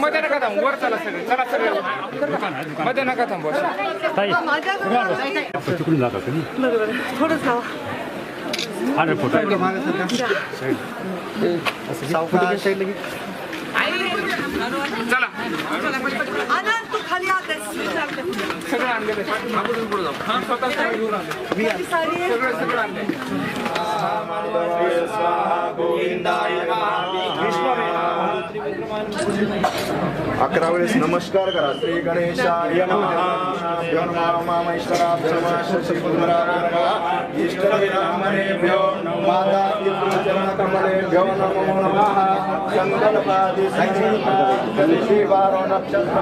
मध्ये नका थांबू वर चला सगळे चला सगळे. मध्ये नका थांबू आणि फोटो. चला. आनंद तू खाली आतेस सगळं आणलेलं आहे. आपण पुढे जाऊ. हा, स्वतः सगळं घेऊन आले. सगळं सगळं आणलंय. अकरा वेळेस नमस्कार करा. श्री गणेशाय नमः. यो नमः मामेश्वराभ्यो नमः श्रीपद्मनाभाय नमः इष्टदेवमनेभ्यो माता पितृचरणकमलेभ्यो नमो नमः सङ्कल्पादि गणेशी बारो नक्षत्र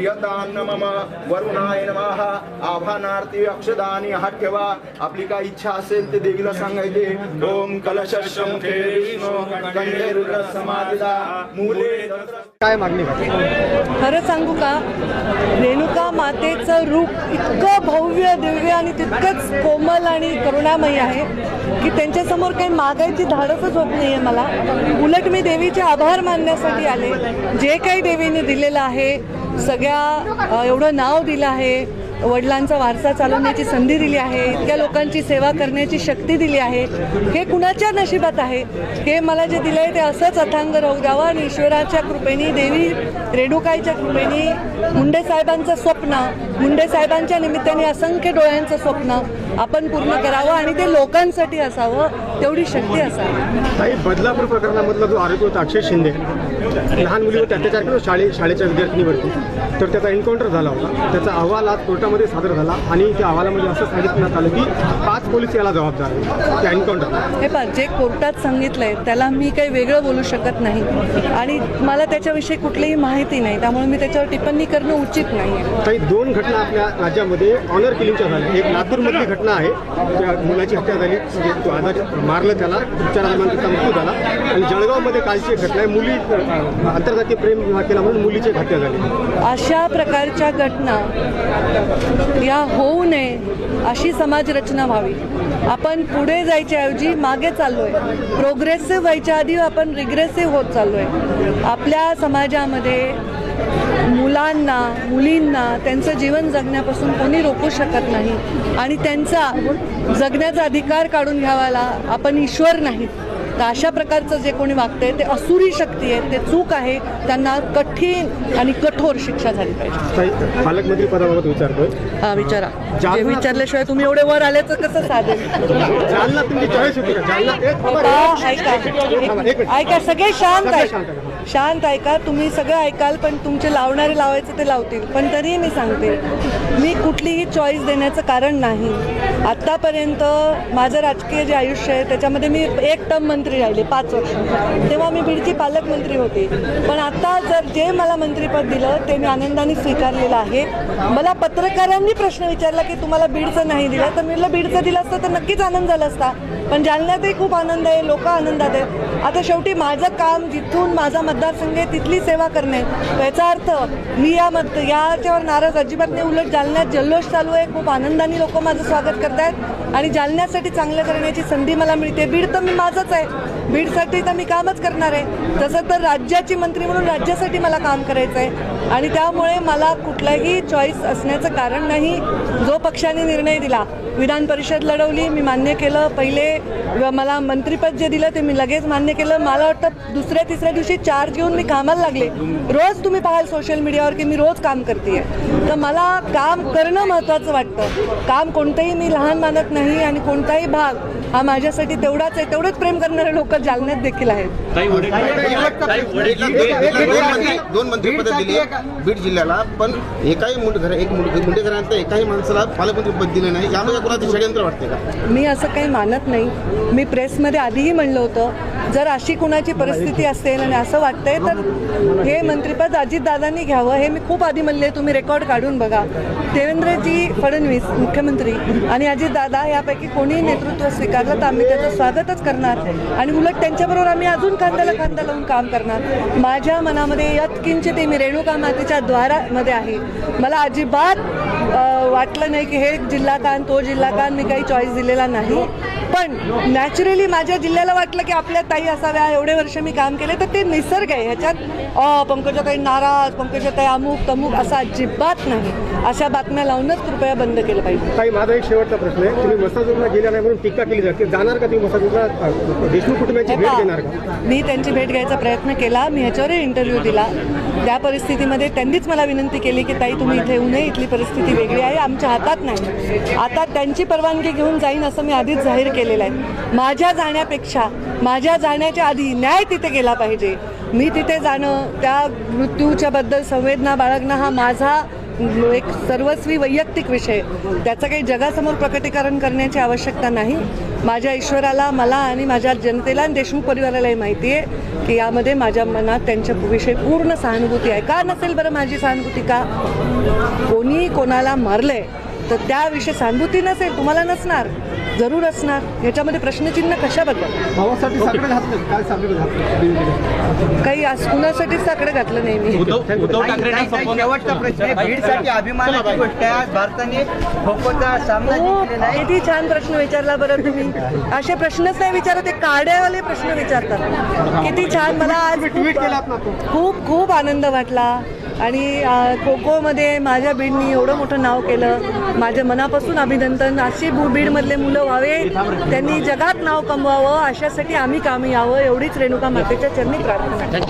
प्रियतान्न मम वरुणाय नमः आभानार्थी अक्षदानी हात ठेवा आपली काय इच्छा असेल ते देवीला सांगायचे। ओम मूले काय मागणी खरं सांगू का? रेणुका मातेचं रूप इतकं भव्य दिव्य आणि तितकंच कोमल आणि करुणामयी आहे की त्यांच्यासमोर काही मागायची धाडसच होत नाही आहे मला. उलट मी देवीचे आभार मानण्यासाठी आले. जे काही देवीने दिलेलं आहे सगळ्या एवढं नाव दिलं आहे वडिलांचा वारसा चालवण्याची संधी दिली आहे इतक्या लोकांची सेवा करण्याची शक्ती दिली आहे हे कुणाच्या नशिबात आहे? हे मला जे दिलं आहे ते असंच अथांग राहू द्यावं आणि ईश्वराच्या कृपेने देवी रेणुकाईच्या कृपेने मुंडे साहेबांचं स्वप्न मुंडे साहेबांच्या निमित्ताने असंख्य डोळ्यांचं स्वप्न आपण पूर्ण करावं आणि ते लोकांसाठी असावं तेवढी शक्ती असावी. बदलापूर प्रकरणामधला जो आरोपी होता अक्षय शिंदे लहान मुलीवर अत्याचार केला शाळे शाळेच्या विद्यार्थिनीवरती. तर त्याचा एन्काउंटर झाला होता. त्याचा अहवाल आज कोर्टामध्ये सादर झाला आणि त्या अहवालामध्ये असं सांगितण्यात आलं की पाच पोलीस याला जबाबदार त्या एन्काउंटर हे पहा जे कोर्टात सांगितलंय त्याला मी काही वेगळं बोलू शकत नाही. आणि मला त्याच्याविषयी कुठलीही माहिती नाही. त्यामुळे मी त्याच्यावर टिप्पणी करणं उचित नाही काही दोन घटना आपल्या राज्यामध्ये ऑनर किलिंगच्या झाल्या. एक लातूरमधली घटना आहे. त्या मुलाची हत्या झाली. म्हणजे मारलं त्याला. उपचारादरम्यान त्याचा मृत्यू झाला. आणि जळगावमध्ये कालची एक घटना आहे. मुली अंतर्गत प्रेम विवाह केला म्हणून मुलीचे एक झाले. अशा प्रकारच्या घटना या होऊ नये अशी समाजरचना व्हावी. आपण पुढे जायच्याऐवजी मागे चाललो आहे प्रोग्रेसिव्ह व्हायच्या आधी आपण रिग्रेसिव्ह होत चाललो आहे आपल्या समाजामध्ये मुलांना मुलींना त्यांचं जीवन जगण्यापासून कोणी रोखू शकत नाही आणि त्यांचा जगण्याचा अधिकार काढून घ्यावाला आपण ईश्वर नाहीत. तर अशा प्रकारचं जे कोणी वागतंय ते असुरी शक्ती आहे ते चूक आहे त्यांना कठीण आणि कठोर शिक्षा झाली पाहिजे. काही पालकमंत्री पदाबाबत विचारतोय. हा विचारा. जे विचारल्याशिवाय तुम्ही एवढे वर आल्याचं कसं साधेल ऐका. सगळे शांत सगळे आहे शांत आहे. शांत ऐका तुम्ही सगळं ऐकाल पण तुमचे लावणारे लावायचे ते लावतील. पण तरीही मी सांगते मी कुठलीही चॉईस देण्याचं कारण नाही. आत्तापर्यंत माझं राजकीय जे आयुष्य आहे त्याच्यामध्ये मी एक टर्म मंत्री राहिले पाच वर्ष. तेव्हा मी बीडची पालकमंत्री होते. पण आता जर जे मला मंत्रीपद दिलं ते मी आनंदाने स्वीकारलेलं आहे. मला पत्रकारांनी प्रश्न विचारला की तुम्हाला बीडचं नाही दिलं तर मी बीडचं दिलं असतं तर नक्कीच आनंद झाला असता. पण जालन्यातही खूप आनंद आहे लोक आनंदात आहेत. आता शेवटी माझं काम जिथून माझा मतदारसंघ आहे तिथली सेवा करणे. याचा अर्थ मी या मत याच्यावर नाराज अजिबात नाही उलट जालन्यात जल्लोष चालू आहे. खूप आनंदाने लोक माझं स्वागत करतायत. आणि जालन्यासाठी चांगलं करण्याची संधी मला मिळते. बीड तर मी माझंच आहे. बीडसाठी तर मी कामच करणार आहे. तसं तर राज्याची मंत्री म्हणून राज्यासाठी मला काम करायचं आहे आणि त्यामुळे मला कुठलाही चॉईस असण्याचं कारण नाही. जो पक्षाने निर्णय दिला विधान परिषद लढवली मी मान्य केलं. पहिले व मला मंत्रीपद जे दिलं ते मी लगेच मान्य केलं. मला वाटतं दुसऱ्या तिसऱ्या दिवशी चार्ज घेऊन मी कामाला लागले. रोज तुम्ही पाहाल सोशल मीडियावर की मी रोज काम करते तर मला काम करणं महत्त्वाचं वाटतं. काम कोणतंही मी लहान मानत नाही आणि कोणताही भाग हा माझ्यासाठी तेवढाच आहे तेवढंच प्रेम करणारे लोक जालन्यात देखील आहेत. दोन मंत्रिपद दिली बीड जिल्ह्याला पण एकाही मुंडघर एक मुंडे- एकाही माणसाला पालकमंत्री पद दिलं नाही. यामध्ये कोणाचं षडयंत्र वाटते का? मी असं काही मानत नाही. मी प्रेसमध्ये आधीही म्हणलं होतं जर अशी कुणाची परिस्थिती असेल आणि असं वाटतंय तर हे मंत्रिपद अजितदादांनी घ्यावं. हे मी खूप आधी म्हणले तुम्ही रेकॉर्ड काढून बघा. देवेंद्रजी फडणवीस मुख्यमंत्री आणि अजितदादा यापैकी कोणीही नेतृत्व स्वीकारलं तर आम्ही त्याचं स्वागतच करणार. आणि उलट त्यांच्याबरोबर आम्ही अजून खांद्याला खांदा लावून काम करणार. माझ्या मनामध्ये यत्किंचित मी रेणुका मातेच्या द्वारामध्ये आहे. मला अजिबात वाटलं नाही की हे जिल्हा कान तो जिल्हा कान मी काही चॉईस दिलेला नाही. पण नॅचरली माझ्या जिल्ह्याला वाटलं की आपल्या ताई असाव्या एवढे वर्ष मी काम केले तर ते निसर्ग आहे. ह्याच्यात अ, पंकजाताई नाराज पंकजाताई अमुक तमुक असा अजिबात नाही. अशा बातम्या लावूनच कृपया बंद केलं पाहिजे. ताई माझा एक शेवटचा प्रश्न आहे. तुम्ही मसाजूरला गेल्या नाही म्हणून टीका केली जाणार का तुम्ही देशमुख कुटुंबाची हे भेट पहा, देणार का? मी त्यांची भेट घ्यायचा प्रयत्न केला. मी ह्याच्यावरही इंटरव्ह्यू दिला. त्या परिस्थितीमध्ये त्यांनीच मला विनंती केली की ताई तुम्ही इथे येऊ नये. इथली परिस्थिती वेगळी आहे. आमच्या हातात नाही. आता त्यांची परवानगी घेऊन जाईन असं मी आधीच जाहीर केलेलं आहे. माझ्या जाण्यापेक्षा माझ्या जाण्याच्या आधी न्याय तिथे गेला पाहिजे. मी तिथे जाणं त्या मृत्यूच्या बद्दल संवेदना बाळगणं हा माझा एक सर्वस्वी वैयक्तिक विषय. त्याचं काही जगासमोर प्रकटीकरण करण्याची आवश्यकता नाही. माझ्या ईश्वराला मला आणि माझ्या जनतेला आणि देशमुख परिवारालाही माहिती आहे की यामध्ये माझ्या मनात त्यांच्याविषयी पूर्ण सहानुभूती आहे. का नसेल बरं माझी सहानुभूती? का? कोणी कोणाला मारलंय तर त्याविषयी सहानुभूती नसेल तुम्हाला नसणार. जरूर असणार. याच्यामध्ये प्रश्नचिन्ह कशाबद्दल भावासाठी साकडं घातलं. काय साकडं घातलं? काही आज कुणासाठीच साकडे घातलं नाही मी? उद्धव ठाकरेंना शेवटचा प्रश्न आहे. बीडसाठी अभिमानाची गोष्ट आहे. आज भारताने खोखोचा सामना हो जिंकलेला आहे. किती छान प्रश्न विचारला बरं तुम्ही. असे प्रश्नच नाही विचारत ते काड्यावाले प्रश्न विचारतात. किती छान मला आज ट्विट केलात ना तो. खूप खूप आनंद वाटला. आणि खो खोमध्ये माझ्या बीडनी एवढं मोठं नाव केलं. माझ्या मनापासून अभिनंदन. अशी बीडमधले मुलं व्हावे. त्यांनी जगात नाव कमवावं. अशासाठी आम्ही कामी यावं. एवढीच रेणुका मातेच्या चरणी प्रार्थना.